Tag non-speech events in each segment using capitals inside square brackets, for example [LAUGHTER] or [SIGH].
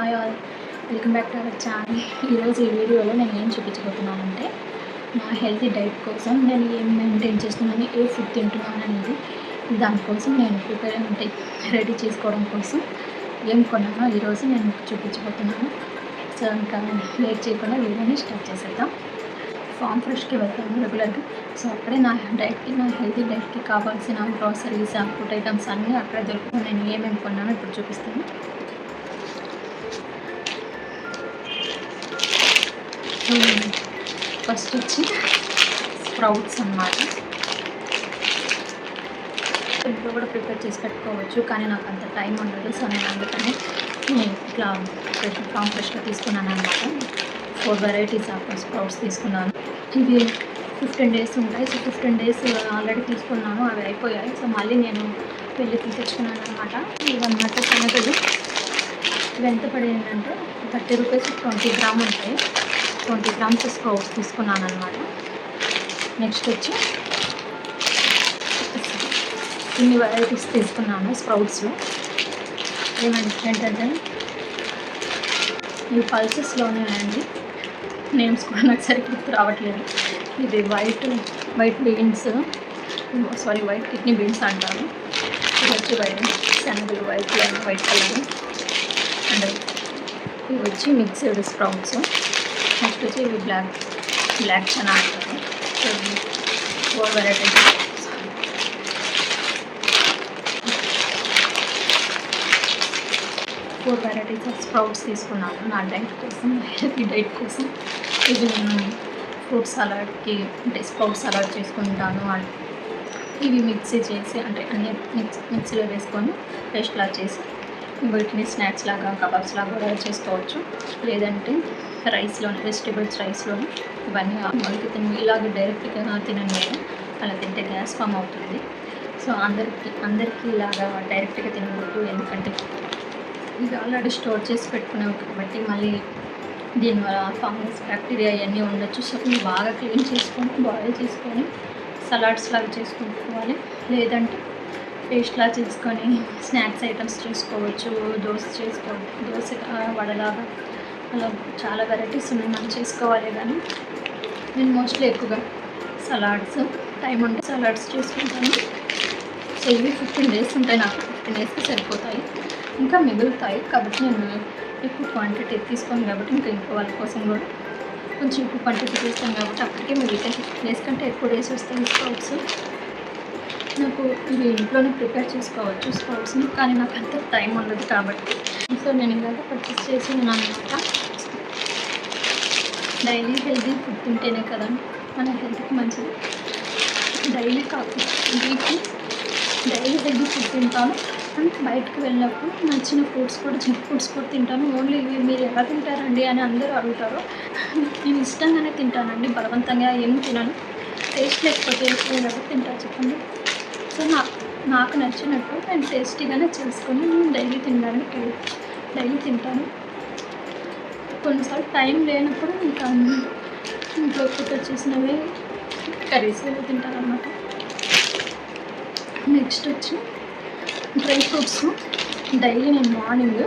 Hi all. Welcome back to our channel. ఈరోజు ఈ వీడియోలో నేను ఏం చూపించబోతున్నానంటే నా హెల్తీ డైట్ కోసం నేను ఏం మెయింటైన్ చేస్తున్నాను ఏ ఫుడ్ తింటున్నాను అనేది. దానికోసం నేను ప్రిపేర్ అంటే రెడీ చేసుకోవడం కోసం ఏం కొన్నానో ఈరోజు నేను చూపించబోతున్నాను. సో ఇంకా లేట్ చేయకుండా వీడియోని స్టార్ట్ చేసేద్దాం. ఫామ్ ఫ్రెష్కి వెళ్తాను రెగ్యులర్గా. సో అక్కడే నా డైట్కి నా హెల్తీ డైట్కి కావాల్సిన గ్రాసరీస్ ఫుడ్ ఐటమ్స్ అన్నీ అక్కడే దొరుకుతాయి. నేను ఏమేమి కొన్నానో ఇప్పుడు చూపిస్తాను. ఫస్ట్ వచ్చి స్ప్రౌట్స్ అన్నమాట. ఇంట్లో కూడా ప్రిపేర్ చేసి పెట్టుకోవచ్చు కానీ నాకు అంత టైం ఉండదు సో నేను అందుకని ఇట్లా ఫామ్ ఫ్రెష్గా తీసుకున్నాను అనమాట ఫోర్ వెరైటీస్ ఆఫ్ స్ప్రౌట్స్ తీసుకున్నాను. ఇవి ఫిఫ్టీన్ డేస్ ఉంటాయి. సో ఫిఫ్టీన్ డేస్ ఆల్రెడీ తీసుకున్నాను అవి అయిపోయాయి. సో మళ్ళీ నేను వెళ్ళి తెచ్చుకున్నాను అనమాట ఇవన్నమాట శనగలు. ఇవి ఎంత పడేయంటే థర్టీ రూపీస్ ట్వంటీ గ్రామ్ ఉంటాయి. ట్వంటీ గ్రామ్స్ స్ప్రౌట్స్ తీసుకున్నాను అనమాట నెక్స్ట్ వచ్చి ఇన్ని వెరైటీస్ తీసుకున్నాను స్ప్రౌట్స్లో ఏమంటే ఏంటంటే ఇవి పల్సెస్లోనే అండి. నేమ్స్ కూడా నాకు సరిగ్గా గుర్తు రావట్లేదు. ఇది white white beans sorry white kidney beans అంటారు. ఇది వచ్చి వైట్ శనగలు వైట్ వైట్ కలర్. అండ్ ఇవి వచ్చి మిక్స్డ్ స్ప్రౌట్స్. నెక్స్ట్ వచ్చి ఇవి బ్లాక్ బ్లాక్ చనా అంటారు. So four varieties four varieties of sprouts తీసుకున్నాను. నా డైట్ కోసం హెల్తీ డైట్ కోసం. ఇది నేను ఫ్రూట్ సలాడ్కి అంటే స్ప్రౌట్ సలాడ్ చేసుకుంటాను. ఇవి మిక్సీ చేసి అంటే అన్ని మిక్స్ మిక్సీలో వేసుకొని పేస్ట్లా చేసి వీటిని స్నాక్స్ లాగా కబాబ్స్ లాగా కూడా చేసుకోవచ్చు. లేదంటే రైస్లోనే వెజిటేబుల్స్ రైస్లోనే ఇవన్నీ మొలకి తిని ఇలాగ డైరెక్ట్గా తినండి నేను. అలా తింటే గ్యాస్ ఫామ్ అవుతుంది. సో అందరికి అందరికీ ఇలాగా డైరెక్ట్గా తినకూడదు. ఎందుకంటే ఇది ఆల్రెడీ స్టోర్ చేసి పెట్టుకున్నాం కాబట్టి మళ్ళీ దీనివల్ల ఫంగస్ బ్యాక్టీరియా ఇవన్నీ ఉండొచ్చు. సో మీరు బాగా క్లీన్ చేసుకొని బాయిల్ చేసుకొని సలాడ్స్ లాగా చేసుకుంటుకోవాలి. లేదంటే పేస్ట్లా చేసుకొని స్నాక్స్ ఐటమ్స్ చేసుకోవచ్చు దోశ చేసుకోవచ్చు దోశ వడలాగా. అలా చాలా వెరైటీస్ ఉన్నాయి మనం చేసుకోవాలి కానీ. నేను మోస్ట్లీ ఎక్కువగా సలాడ్స్ టైం ఉంటే సలాడ్స్ చేసుకుంటాను. సో ఇవి ఫిఫ్టీన్ డేస్ ఉంటాయి నాకు ఫిఫ్టీన్ డేస్కి సరిపోతాయి. ఇంకా మిగులుతాయి కాబట్టి నేను ఎక్కువ క్వాంటిటీ తీసుకోను కాబట్టి ఇంకా ఇంకో వాళ్ళ కోసం కూడా కొంచెం ఎక్కువ క్వాంటిటీ తీస్తాను కాబట్టి అప్పటికే మిగులుతాయి ఫిఫ్టీన్ డేస్ కంటే ఎక్కువ డేస్ వస్తే తీసుకోవచ్చు. నాకు ఇది ఇంట్లోనే ప్రిపేర్ చేసుకోవచ్చు స్ప్రౌట్స్ని కానీ నాకు అంత టైం ఉండదు కాబట్టి. సో నేను ఇలాగ పర్చేస్ చేసి అనమాట డైలీ హెల్తీ ఫుడ్ తింటేనే కదా మన హెల్త్కి మంచిది. Daily coffee weekly daily healthy food తింటాను అండ్ బయటకు వెళ్ళినప్పుడు నచ్చిన ఫుడ్స్ కూడా జంక్ ఫుడ్స్ కూడా తింటాను ఓన్లీ ఇవి మీరు ఎలా తింటారండి అని అందరూ అడుగుతారు. నేను ఇష్టంగానే తింటానండి. బలవంతంగా ఏం తినను. టేస్ట్ లేకపోతే ఎవరు తింటారు చెప్పండి. సో నాకు నాకు నచ్చినట్టు నేను టేస్టీగానే చేసుకొని నేను డైలీ తినడానికి ట్రై డైలీ తింటాను. కొన్నిసార్లు టైం లేనప్పుడు ఇంకా ఇంట్లో ఫుడ్ వచ్చేసినవి కర్రీస్ తింటాను అనమాట నెక్స్ట్ వచ్చి డ్రై ఫ్రూట్స్. డైలీ నేను మార్నింగ్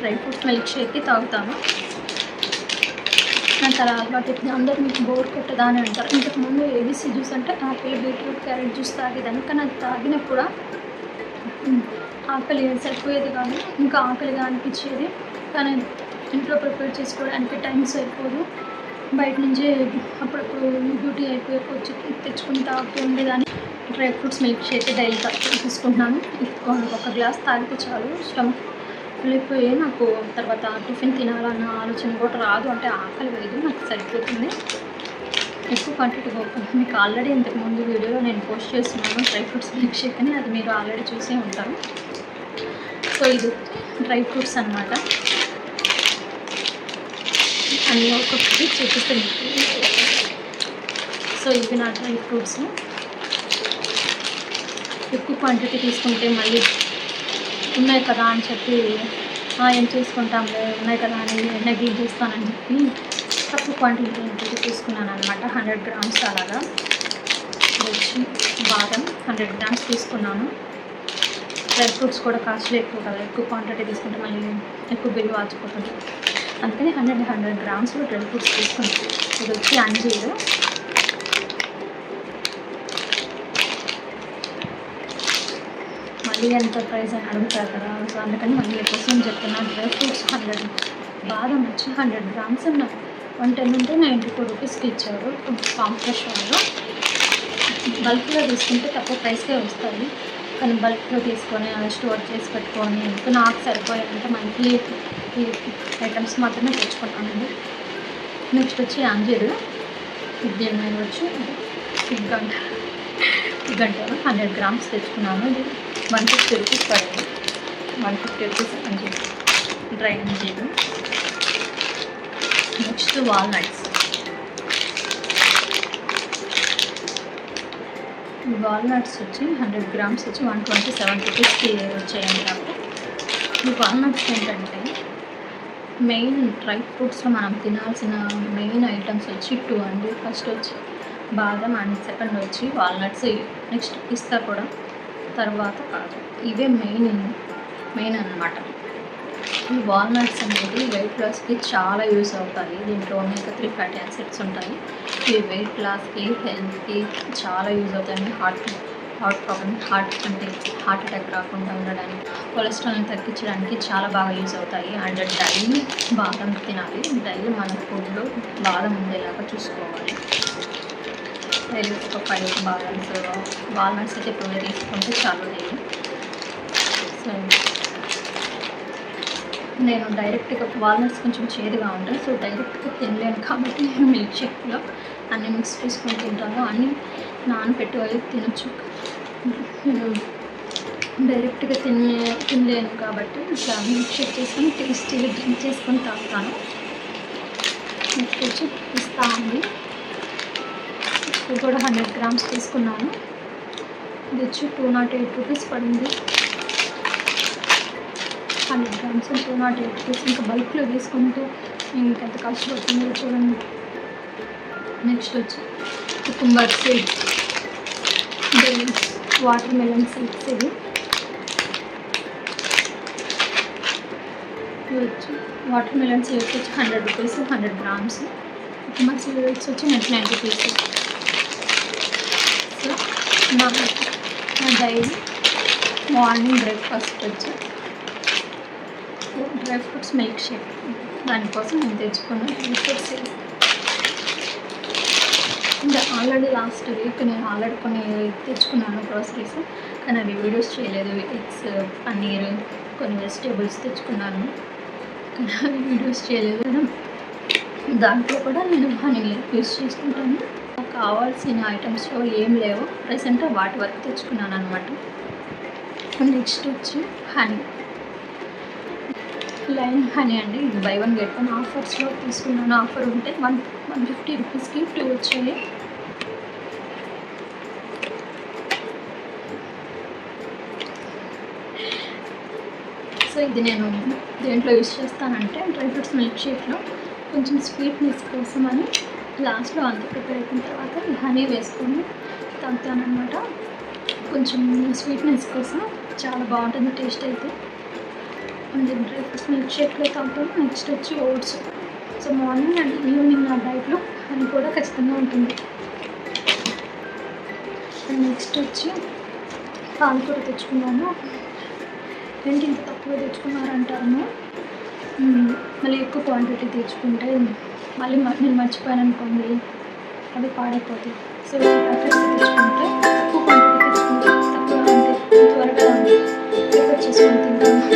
డ్రై ఫ్రూట్స్ మిల్క్ షేక్కి తాగుతాను. నాకు అలా అలవాటు అందరూ మీకు బోర్ కొట్టదా అని అంటారు ఇంతకుముందు ఏబీసీ జ్యూస్ అంటే ఆపిల్ బీట్రూట్ క్యారెట్ జ్యూస్ తాగేదాన్ని కానీ అది తాగినా కూడా ఆకలి సరిపోయేది కాదు. ఇంకా ఆకలిగా అనిపించేది. కానీ ఇంట్లో ప్రిపేర్ చేసుకోవడానికి టైం సరిపోదు. బయట నుంచే అప్పుడప్పుడు డ్యూటీ అయిపోయి వచ్చి తెచ్చుకుని తాగుతూ ఉండేదాన్ని. Dry fruits milk shake daily తీసుకుంటున్నాను. ఒక గ్లాస్ తాగితే చాలు. స్టమక్ వెళ్ళిపోయి నాకు తర్వాత టిఫిన్ తినాలన్న ఆలోచన కూడా రాదు. అంటే ఆకలి వేయదు నాకు సరిపోతుంది. ఎక్కువ క్వాంటిటీ మీకు ఆల్రెడీ ఇంతకుముందు వీడియోలో నేను పోస్ట్ చేస్తున్నాను డ్రై ఫ్రూట్స్ మిల్క్ షేక్ అని. అది మీరు ఆల్రెడీ చూసే ఉంటారు. సో ఇది డ్రై ఫ్రూట్స్ అనమాట అన్నీ ఒక్కొక్కటి చూపిస్తాను సో ఇవి నా డ్రై ఫ్రూట్స్. ఎక్కువ క్వాంటిటీ తీసుకుంటే మళ్ళీ ఉన్నాయి కదా అని చెప్పి ఏం చేసుకుంటాంలే ఉన్నాయి కదా అని నెగ్లెక్ట్ చేస్తానని చెప్పి తక్కువ క్వాంటిటీ తీసుకున్నాను అనమాట హండ్రెడ్ గ్రామ్స్ అలాగా. వచ్చి బాదం హండ్రెడ్ గ్రామ్స్ తీసుకున్నాను. డ్రై ఫ్రూట్స్ కూడా కాస్ట్లీ ఎక్కువ కదా ఎక్కువ క్వాంటిటీ తీసుకుంటే మళ్ళీ ఎక్కువ బిల్లు వాచిపోతుంది అందుకని hundred hundred grams dry fruits తీసుకున్నాను. ఇది వచ్చి అంజీరు మళ్ళీ ఎంత ప్రైస్ అని అడుగుతారు కదా. సో అందుకని మళ్ళీ కోసం చెప్తున్నా. డ్రై ఫ్రూట్స్ హండ్రెడ్ బాదం వచ్చి హండ్రెడ్ గ్రామ్స్ ఉన్నాయి వన్ టెన్ ఉంటే నైంటీ ఫోర్ రూపీస్కి ఇచ్చారు. ఫామ్ ఫ్రెష్ వాళ్ళు బల్క్లో తీసుకుంటే తక్కువ ప్రైస్కే వస్తాయి. కానీ బల్క్లో తీసుకొని అలా స్టోర్ చేసి పెట్టుకొని ఇంకా నాకు సరిపోయేంత మంత్లీ ఈ ఐటమ్స్ మాత్రమే తెచ్చుకుంటానండి. నెక్స్ట్ వచ్చి అంజీరు. ఇది నేను వచ్చి? ఫిగ్ గంట. ఫిగ్ అంటారు హండ్రెడ్ గ్రామ్స్ తెచ్చుకున్నాను. ఇది వన్ ఫిఫ్టీ రూపీస్ పడింది. వన్ ఫిఫ్టీ రూపీస్ అని డ్రై అంజీరు నెక్స్ట్ వాల్నట్స్ వాల్నట్స్ వచ్చి హండ్రెడ్ గ్రామ్స్ వచ్చి వన్ ట్వంటీ సెవెన్ రూపీస్కి వచ్చాయండి నాకు. ఈ వాల్నట్స్ ఏంటంటే మెయిన్ డ్రై ఫ్రూట్స్లో మనం తినాల్సిన మెయిన్ ఐటమ్స్ వచ్చి టూ అండి. ఫస్ట్ వచ్చి బాదం అండ్ సెకండ్ వచ్చి వాల్నట్స్ నెక్స్ట్ పిస్తా కూడా. తర్వాత కాదు. ఇవే మెయిన్ మెయిన్ అన్నమాట. ఈ వాల్నట్స్ అనేది వెయిట్ లాస్కి చాలా యూస్ అవుతాయి. దీంట్లో అనేక త్రీ ఫ్యాటీ యాసిడ్స్ ఉంటాయి. ఇవి వెయిట్ లాస్కి హెల్త్కి చాలా యూజ్ అవుతాయి. హార్ట్ హార్ట్ ప్రాబ్లమ్ హార్ట్ అంటే హార్ట్ అటాక్ రాకుండా ఉండడానికి కొలెస్ట్రాల్ని తగ్గించడానికి చాలా బాగా యూజ్ అవుతాయి. అండ్ డైలీ బాదం తినాలి. డైలీ మన ఫుడ్లో బాదం ఉండేలాగా చూసుకోవాలి. డైలీ ఒక ఫైవ్ బాదమ్స్ వాల్నట్స్ అయితే ఇప్పుడు తీసుకుంటే చాలా నేను. సో నేను డైరెక్ట్గా వాల్నట్స్ కొంచెం చేదుగా ఉంటాయి సో డైరెక్ట్గా తినలేను కాబట్టి [LAUGHS] మిల్క్ షేక్లో అన్ని మిక్స్ చేసుకొని తింటాను. అన్నీ నానబెట్టి అవి తినచ్చు. నేను డైరెక్ట్గా తినే తినలేను కాబట్టి ఇట్లా మిల్క్ షేక్ చేసుకొని టేస్టీగా డ్రింక్ చేసుకొని తాగుతాను. నెక్స్ట్ వచ్చి పిస్తా ఉంది ఇది కూడా హండ్రెడ్ గ్రామ్స్ తీసుకున్నాను. ఇది వచ్చి టూ నాట్ ఎయిట్ రూపీస్ పడింది. Hundred grams two nought eight rupees ఇంకా బల్క్లో తీసుకుంటే ఇంకెంత కాస్ట్ పడుతుందో చూడండి. నెక్స్ట్ వచ్చి cucumber seeds watermelon seeds ఇవి. వచ్చి వాటర్ మెలన్ సీడ్స్ వచ్చి hundred rupees hundred grams cucumber seeds వచ్చి నైంటీ నైన్ రూపీస్ నా నా డైలీ మార్నింగ్ బ్రేక్ఫాస్ట్ వచ్చి. Dry fruits milk shake. దానికోసం నేను తెచ్చుకున్నాను. డ్రై ఫ్రూట్స్ ఇంకా ఆల్రెడీ లాస్ట్ వీక్ నేను ఆల్రెడీ కొన్ని తెచ్చుకున్నాను గ్రోసరీస్. కానీ అవి వీడియోస్ చేయలేదు. ఎగ్స్ పన్నీర్ కొన్ని వెజిటేబుల్స్ తెచ్చుకున్నాను. కానీ అవి వీడియోస్ చేయలేదు. దాంట్లో కూడా నేను హనీ యూస్ చేసుకుంటాను. కావాల్సిన ఐటమ్స్లో ఏం లేవు. ప్రెసెంట్ వాటి వరకు తెచ్చుకున్నాను అనమాట నెక్స్ట్ వచ్చి హనీ లైన్ హనీ అండి. ఇది బై వన్ గెట్ వన్ ఆఫర్స్లో తీసుకున్నాను. ఆఫర్ ఉంటే వన్ వన్ ఫిఫ్టీ రూపీస్కి టూ వచ్చాయి. సో ఇది నేను దేంట్లో యూస్ చేస్తానంటే డ్రై ఫ్రూట్స్ మిల్క్ షేక్లో కొంచెం స్వీట్నెస్ కోసం అని లాస్ట్లో అంత ప్రిపేర్ అయిపోయిన తర్వాత ఈ హనీ వేసుకొని తగ్గుతానమాట కొంచెం స్వీట్నెస్ కోసం చాలా బాగుంటుంది టేస్ట్ అయితే. అండ్ బ్రేక్ఫాస్ట్ మిల్క్ షేక్లో తాగుతాను నెక్స్ట్ వచ్చి oats. So morning and evening నా డైట్లో అది కూడా ఖచ్చితంగా ఉంటుంది. అండ్ నెక్స్ట్ వచ్చి పాలకూర తెచ్చుకున్నాను ఏంటి ఇంత తక్కువ తెచ్చుకున్నారంటాను మ్మ్. మళ్ళీ ఎక్కువ క్వాంటిటీ తెచ్చుకుంటే మళ్ళీ మ- నేను మర్చిపోయాను అనుకోండి అది పాడైపోతుంది సో ప్యాకెట్స్ తెచ్చుకుంటే తక్కువ క్వాంటిటీ తెచ్చుకుంటే తక్కువ అంటే త్వరగా ప్రిపేర్ చేసుకొని తింటాను